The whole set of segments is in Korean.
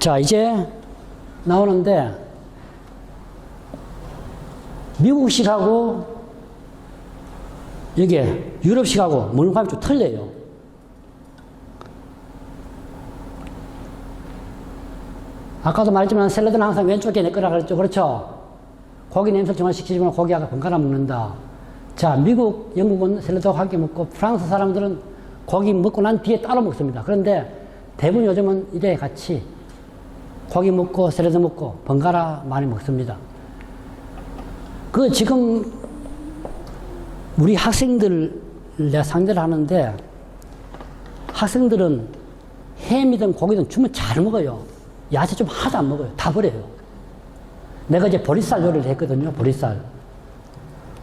자, 이제 나오는데, 미국식하고, 이게 유럽식하고 먹는 감이 좀 틀려요. 아까도 말했지만 샐러드는 항상 왼쪽에 내 거라 그랬죠. 그렇죠? 고기 냄새를 정말 시키지만 고기가 번갈아 먹는다. 자, 미국, 영국은 샐러드하고 함께 먹고 프랑스 사람들은 고기 먹고 난 뒤에 따로 먹습니다. 그런데 대부분 요즘은 이래 같이 고기 먹고 샐러드 먹고 번갈아 많이 먹습니다. 그 지금 우리 학생들 내가 상대를 하는데 학생들은 햄이든 고기든 주면 잘 먹어요. 야채 좀 하나도 안 먹어요. 다 버려요. 내가 이제 보리쌀 요리를 했거든요. 보리쌀.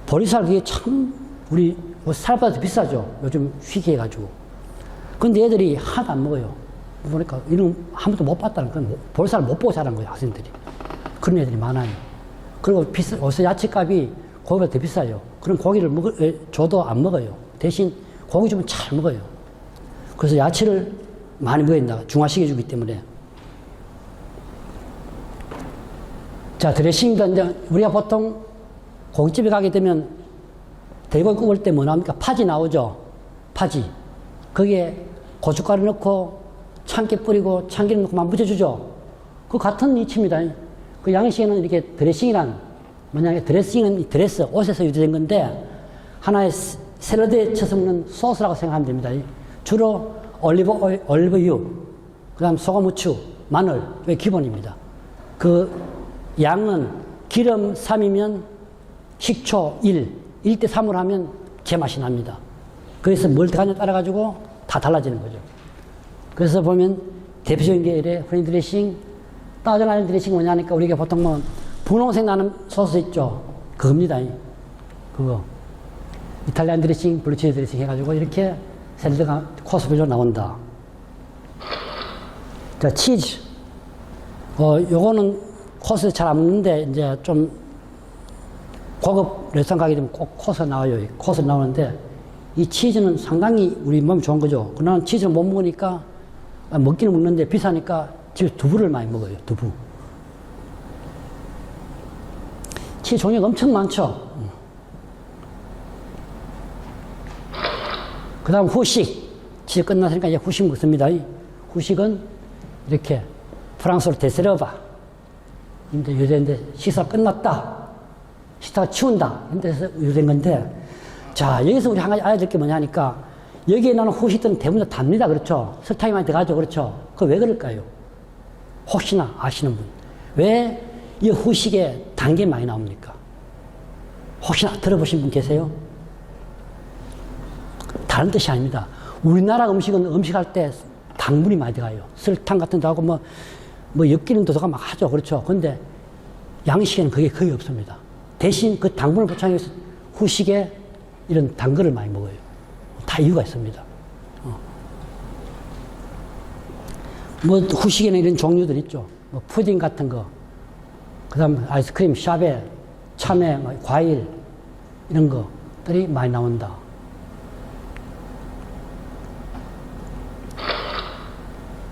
보리쌀 그게 참 우리 뭐더 비싸죠. 요즘 희귀해가지고. 근데 애들이 하나도 안 먹어요. 보니까 이런 한 번도 못 봤다는 건 보리쌀 못 보고 자란 거예요. 학생들이. 그런 애들이 많아요. 그리고 비싸, 어서 야채값이 고기보다 더 비싸요. 그럼 고기를 에, 줘도 안 먹어요. 대신 고기 주면 잘 먹어요. 그래서 야채를 많이 먹어야 된다. 중화시켜 주기 때문에. 자, 드레싱도 이제 우리가 보통 고깃집에 가게 되면 대고기 구울 때 뭐 나옵니까? 파지 나오죠? 파지. 거기에 고춧가루 넣고 참깨 뿌리고 참기름 넣고만 묻혀주죠? 그 같은 이치입니다. 그 양식에는 이렇게 드레싱이란, 만약에 드레싱은 이 드레스, 옷에서 유래된 건데, 하나의 스- 샐러드에 쳐서 먹는 소스라고 생각하면 됩니다. 주로 올리브 오일, 올리브유, 그 다음 소금, 후추, 마늘, 이게 기본입니다. 그 양은 기름 3이면 식초 1, 1대 3으로 하면 제맛이 납니다. 그래서 뭘 더하냐 따라 가지고 다 달라지는 거죠. 그래서 보면 대표적인 게 이래 후니 드레싱, 따져나는 드레싱 뭐냐니까 우리가 보통 뭐 분홍색 나는 소스 있죠. 그겁니다. 그거. 이탈리안 드레싱, 블루치즈 드레싱 해가지고 이렇게 샐러드가 코스별로 나온다. 자, 치즈. 어, 요거는 코스 잘 안 먹는데, 이제 좀 고급 레스토랑 가게 되면 꼭 코스 나와요. 코스 나오는데, 이 치즈는 상당히 우리 몸에 좋은 거죠. 그러나 치즈를 못 먹으니까, 아, 먹기는 먹는데 비싸니까 집에 두부를 많이 먹어요. 두부. 치즈 종류가 엄청 많죠. 그 다음 후식. 치즈 끝났으니까 이제 후식 먹습니다. 이 후식은 이렇게 프랑스어로 데세르바. 근데 유래인데 식사 끝났다. 식사가 치운다. 근데서 유래된 건데 자, 여기서 우리 한 가지 알아야 될 게 뭐냐니까 여기에 나오는 후식들은 대부분 다 답니다. 그렇죠? 설탕이 많이 들어가죠. 그렇죠? 그 왜 그럴까요? 혹시나 아시는 분. 왜 이 후식에 단 게 많이 나옵니까? 혹시나 들어보신 분 계세요? 다른 뜻이 아닙니다. 우리나라 음식은 음식할 때 당분이 많이 들어가요. 설탕 같은 거 하고 뭐, 뭐 엿기름도 들어가 막 하죠. 그렇죠. 근데 양식에는 그게 거의 없습니다. 대신 그 당분을 보충하기 위해서 후식에 이런 단 거를 많이 먹어요. 다 이유가 있습니다. 어. 뭐 후식에는 이런 종류들 있죠. 뭐 푸딩 같은 거, 그 다음 아이스크림, 샤베, 참외, 뭐 과일, 이런 것들이 많이 나온다.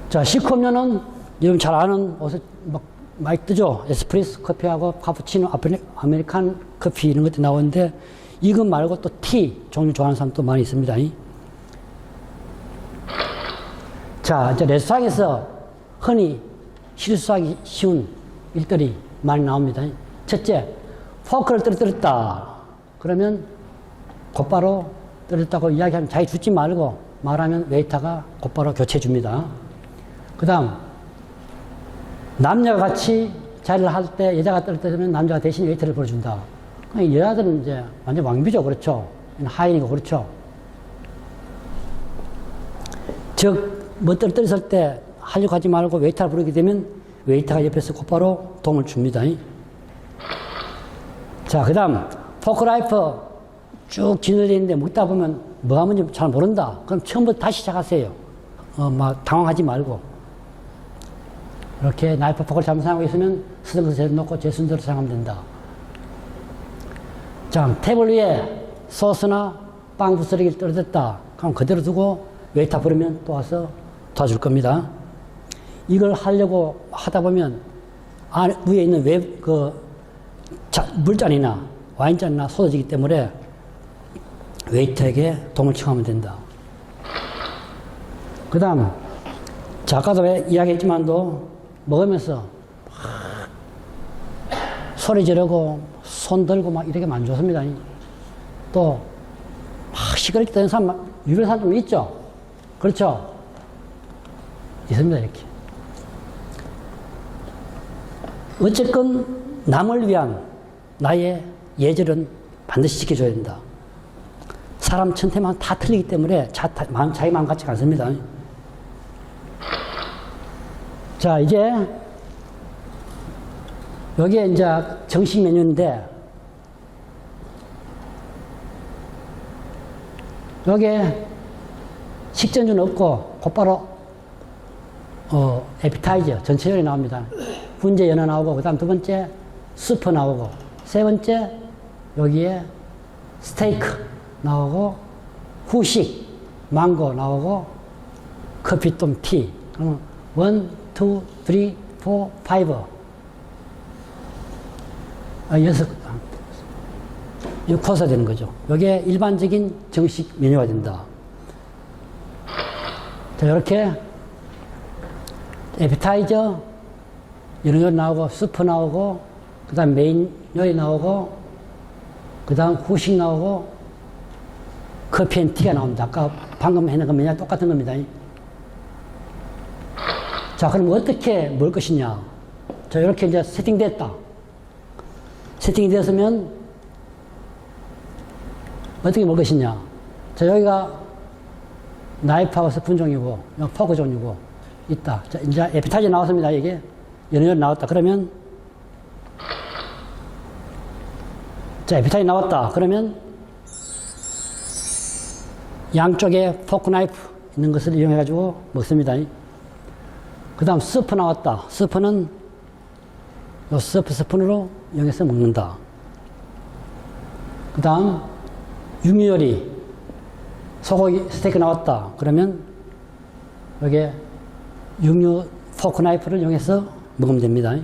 자, 시커면은 여러분 잘 아는 어서 막 많이 뜨죠. 에스프레소 커피하고 카푸치노, 아메리칸 커피 이런 것도 나오는데 이것 말고 또 티 종류 좋아하는 사람도 많이 있습니다. 자, 이제 레스토랑에서 흔히 실수하기 쉬운 일들이 많이 나옵니다. 첫째, 포크를 떨어뜨렸다. 그러면 곧바로 떨어졌다고 이야기하면 자기 죽지 말고 말하면 웨이터가 곧바로 교체해 줍니다. 그 다음, 남녀가 같이 자리를 할 때 여자가 떨어뜨리면 남자가 대신 웨이터를 불러준다. 여자들은 이제 완전 왕비죠. 그렇죠. 하인이고 그렇죠. 즉, 뭐 떨어뜨렸을 때 하려고 하지 말고 웨이터를 부르게 되면 웨이터가 옆에서 곧바로 도움을 줍니다. 자, 그 다음, 포크라이프 쭉 있는데 먹다 보면 뭐 하는지 잘 모른다. 그럼 처음부터 다시 시작하세요. 어, 막 당황하지 말고. 이렇게 나이프 포크를 잘못 사용하고 있으면 제대로 놓고 제 순서로 사용하면 된다. 자, 테이블 위에 소스나 빵 부스러기를 떨어졌다. 그럼 그대로 두고 웨이터 부르면 또 와서 도와줄 겁니다. 이걸 하려고 하다 보면 안, 위에 있는 외, 그, 자, 물잔이나 와인잔이나 쏟아지기 때문에 웨이터에게 도움을 청하면 된다. 그 다음, 왜 이야기했지만도 먹으면서 막 소리 지르고 손 들고 막 이렇게 안 좋습니다. 또, 막 시끄럽게 되는 사람, 유별한 사람 좀 있죠? 그렇죠? 있습니다, 이렇게. 어쨌건 남을 위한 나의 예절은 반드시 지켜줘야 된다. 사람 천태만 다 틀리기 때문에 자, 다, 마음, 자기 마음 같지가 않습니다. 자, 이제 여기에 이제 정식 메뉴인데 여기에 식전주는 없고 곧바로 어, 에피타이저 전체 요리 나옵니다. 훈제 연어 나오고 그 다음 두 번째 수프 나오고 세 번째 여기에 스테이크 나오고 후식 망고 나오고 커피 또 티. 그러면 원, 투, 쓰리, 포, 파이브. 아, 여섯, 이 코스 되는 거죠. 이게 일반적인 정식 메뉴가 된다. 자, 이렇게 에피타이저 이런 거 나오고 수프 나오고 그다음 메인 요리 나오고 그다음 후식 나오고 커피 앤 티가 나옵니다. 아까 방금 해놓은 거 맨날 똑같은 겁니다. 자, 그럼 어떻게 먹을 것이냐? 자, 이렇게 이제 세팅됐다. 세팅이 되었으면 어떻게 먹을 것이냐? 자, 여기가 나이프하고 스푼 종이고, 포크 종이고, 있다. 자, 이제 에피타이저 나왔습니다. 이게. 연어 나왔다. 그러면, 자, 에피타이저 나왔다. 그러면, 양쪽에 포크 나이프 있는 것을 이용해가지고 먹습니다. 그 다음 스프 나왔다. 스프는 요 스프 스푼으로 이용해서 먹는다. 그 다음 유미요리 소고기 스테이크 나왔다. 그러면 여기에 육류 포크 나이프를 이용해서 먹으면 됩니다.